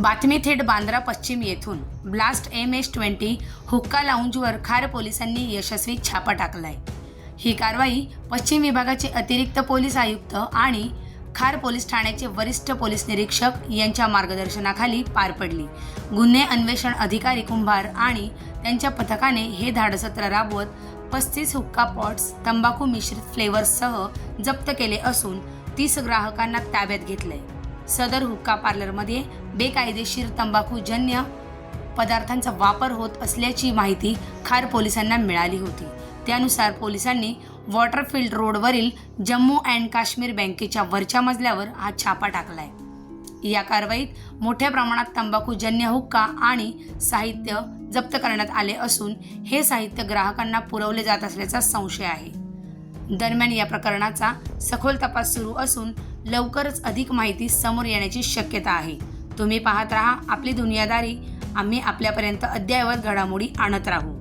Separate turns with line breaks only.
बातमी थेट बांद्रा पश्चिम येथून. ब्लास्ट एम एस ट्वेंटी हुक्का लाऊंजवर खार पोलिसांनी यशस्वी छापा टाकलाय. ही कारवाई पश्चिम विभागाचे अतिरिक्त पोलीस आयुक्त आणि खार पोलीस ठाण्याचे वरिष्ठ पोलीस निरीक्षक यांच्या मार्गदर्शनाखाली पार पडली. गुन्हे अन्वेषण अधिकारी कुंभार आणि त्यांच्या पथकाने हे धाडसत्र राबवत पस्तीस हुक्का पॉट्स तंबाखू मिश्रित फ्लेवर्ससह जप्त केले असून तीस ग्राहकांना ताब्यात घेतलंय. सदर हुक्का पार्लरमध्ये बेकायदेशीर तंबाखूजन्य पदार्थांचा वापर होत असल्याची माहिती खार पोलिसांना मिळाली होती. त्यानुसार पोलिसांनी वॉटरफिल्ड रोडवरील जम्मू अँड काश्मीर बँकेच्या वरच्या मजल्यावर हा छापा टाकला आहे या कारवाईत मोठ्या प्रमाणात तंबाखूजन्य हुक्का आणि साहित्य जप्त करण्यात आले असून हे साहित्य ग्राहकांना पुरवले जात असल्याचा संशय आहे. दरम्यान या प्रकरणाचा सखोल तपास सुरू असून लवकरच अधिक माहिती समोर येण्याची शक्यता आहे. तुम्ही पाहत राहा आपली दुनियादारी. आम्ही आपल्यापर्यंत अद्ययावत घडामोडी आणत राहू.